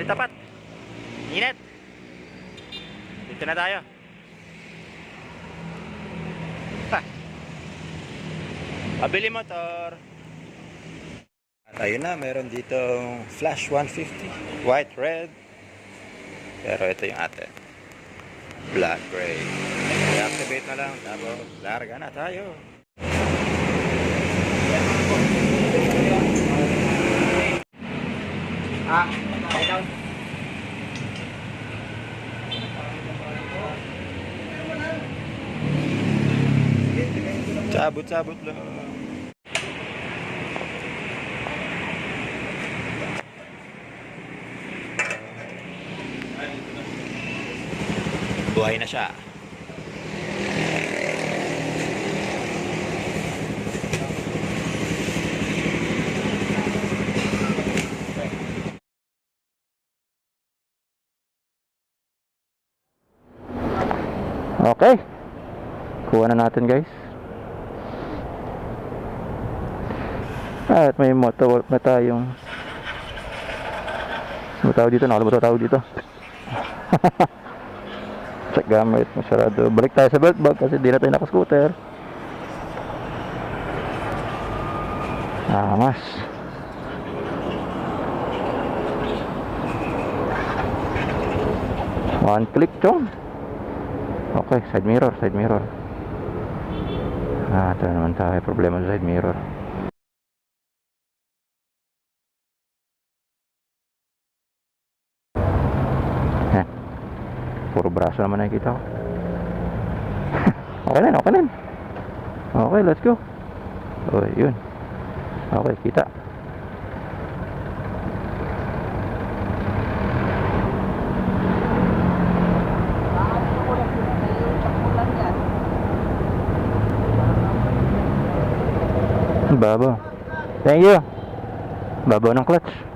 Tali tapat. Init. Dito na tayo. Ha. Pabili motor. At ayun na, meron dito Flash 150. White, red. Pero ito yung atin. Black, gray. I-activate na lang. Tapos, larga na tayo. Ah, Sabot-sabot lang. Buhay na siya. Okay. Kuha na natin guys. At may motor na tayong Ano tawag dito? Nakalimutan tawag dito. Check gamit. Masarado. Balik tayo sa belt bag kasi di na tayo nakascooter. Ah, mas. One click, chong. Okay, side mirror, side mirror. Ah, ito na naman tayo. Problema sa side mirror. Yan. Puro braso naman nakikita ko. okay na, okay na. Okay, let's go. Oh, yun. Okay, kita. Babaw. Thank you. Babaw ng clutch.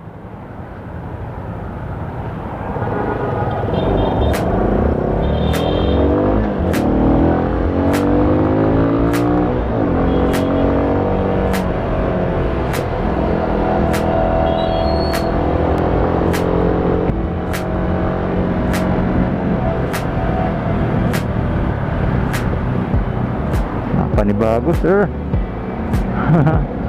Panibago, sir.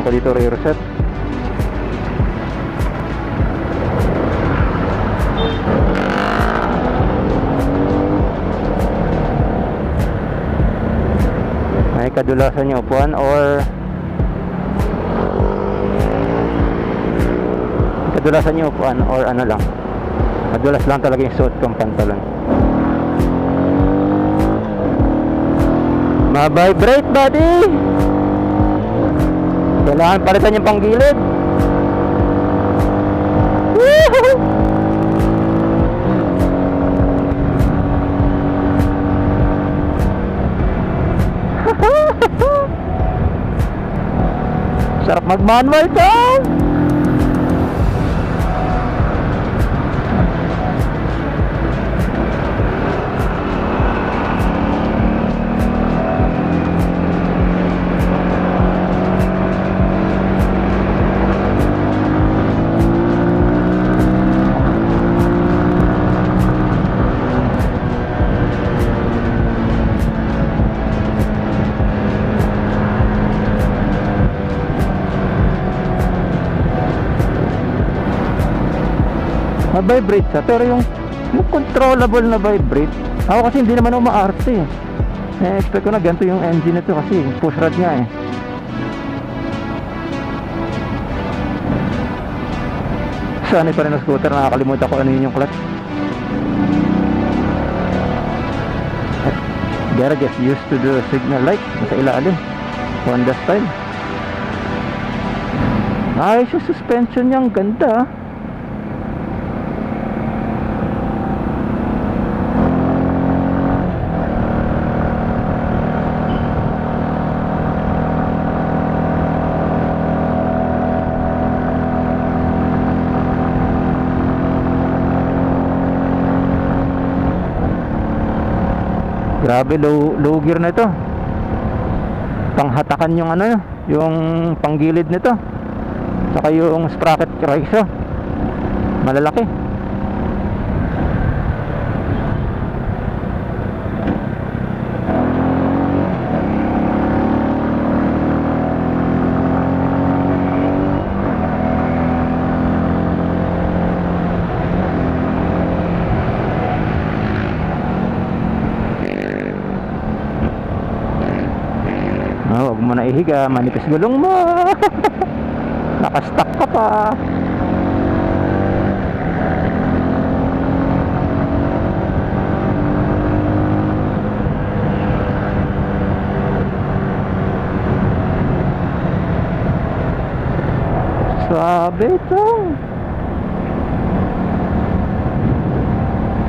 Kailangan dito rear set. May kadulasan yung upuan or kadulasan yung upuan or ano lang. Madulas lang talaga yung suot kong pantalon. Ma-vibrate buddy! Kailangan palitan yung panggilid. Sarap mag-manual to! na-vibrate siya. Pero yung, controllable na vibrate, ako kasi hindi naman ako maarte eh. expect ko na ganito yung engine nito kasi push rod nga eh. Sanay eh pa rin ang scooter, nakakalimutan ko ano yun yung clutch. Gotta get used to the signal light sa ilalim. Honda style. Ay, yung suspension niya ang ganda ah. Grabe, low, low gear na ito. Panghatakan yung ano, yung panggilid nito. Saka yung sprocket ratio. Malalaki. Ah, wag mo na ihiga, manipis gulong mo. Nakastuck ka pa. Swabe ito.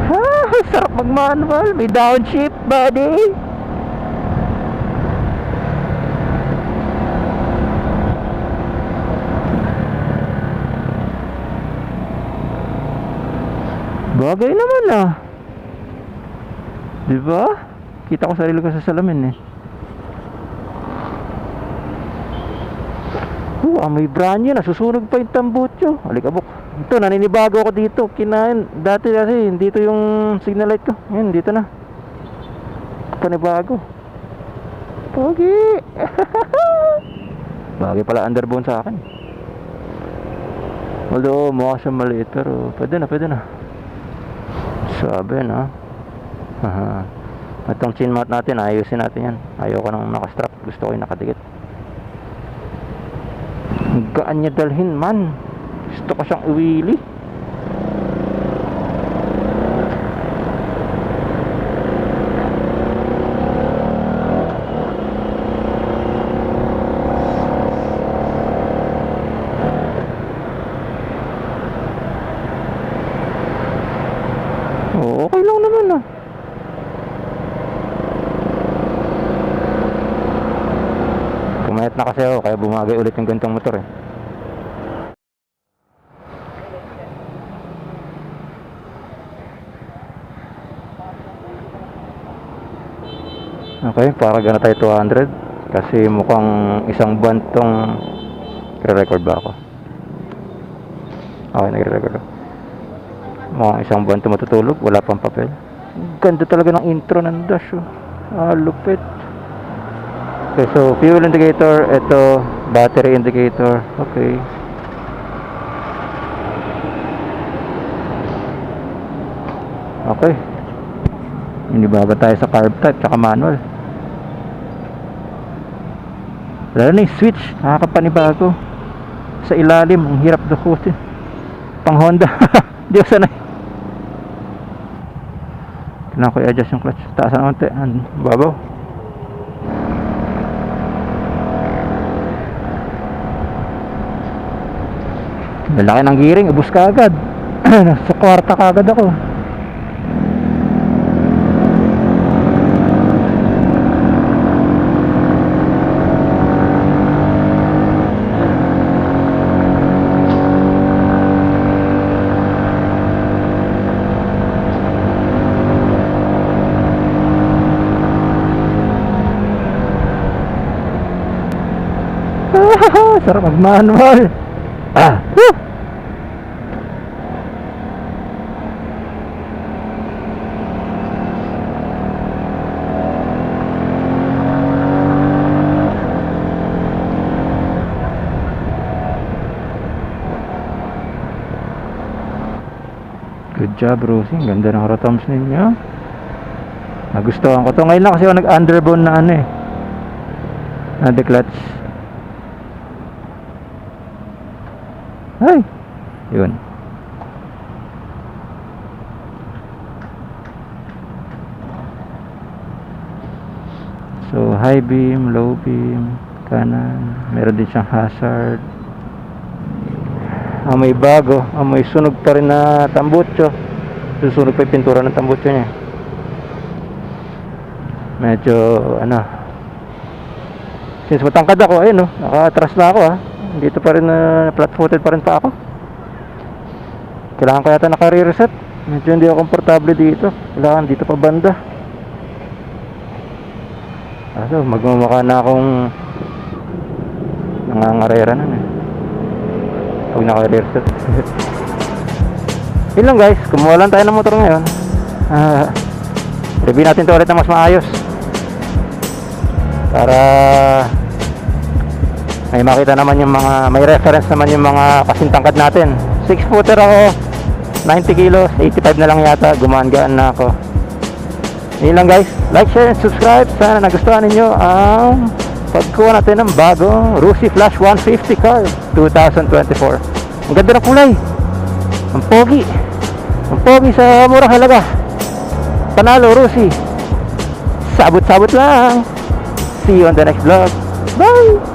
Ha, sarap mag-manual. May downshift, buddy. Bagay naman ah. Di? Kita ko sarili ko sa salamin eh. Oh, ah, may brand yun. Nasusunog pa yung tambutso. Alikabok. Ito, naninibago ako dito. Kinain. Dati kasi, dito yung signal light ko. Ngayon, dito na. Panibago. Pogi. Bagay pala underbone sa akin. Although, mukha siya maliit. Pero, pwede na, pwede na. Sabi no. Aha. Itong chin mount natin, ayusin natin yan. Ayoko nang nakastrap. Gusto ko yung nakadikit. Gaan niya dalhin man. Gusto ko siyang iwili. Oo, okay lang naman ah. Pumayat na kasi ako, kaya bumagay ulit yung gantong motor eh. Okay, para gana tayo 200 kasi mukhang isang buwan tong re-record ba ako? Okay, nagre-record ako. Mukhang isang buwan ito matutulog, wala pang papel. Ganda talaga ng intro ng dash. Oh. Ah, lupit. Okay, so fuel indicator, ito battery indicator. Okay. Okay. Hindi bago tayo sa carb type tsaka manual. Lalo na switch, nakakapanibago. Sa ilalim, ang hirap dukutin. Pang Honda. Di ako sanay. Kailangan ko i-adjust yung clutch. Taas na konti. Ang babaw. Lalaki ng gearing. Ubus ka agad. Sa kwarta ka agad ako. Sarap mag-manual. Ah. Good job, Rosie. Ang ganda ng rotams ninyo. Nagustuhan ko to. Ngayon lang kasi ako nag-underbone na ano eh. Na declutch. Ay! Yun. So, high beam, low beam, kanan. Meron din siyang hazard. Amoy bago. Amoy sunog pa rin na tambutso. Susunog pa yung pintura ng tambutso niya. Medyo, ano. Since matangkad ako, ayun no. Naka-atras na ako ha. Dito pa rin na flat-footed pa rin pa ako. Kailangan ko yata naka-reset. Medyo hindi ako komportable dito. Kailangan dito pa banda. Aso, magmumukha na akong nangangarera na eh. Pag naka-reset. Yun lang guys, kumuha tayo ng motor ngayon. Ah, review natin to ulit na mas maayos. Para may makita naman yung mga, may reference naman yung mga kasintangkad natin. 6 footer ako, 90 kilos, 85 na lang yata, gumaan-gaan na ako. Yun lang guys, like, share, and subscribe. Sana nagustuhan ninyo ang pagkuha natin ng bagong Rusi Flash 150 car 2024. Ang ganda ng kulay. Ang pogi. Ang pogi sa murang halaga. Panalo, Rusi. Sabot-sabot lang. See you on the next vlog. Bye!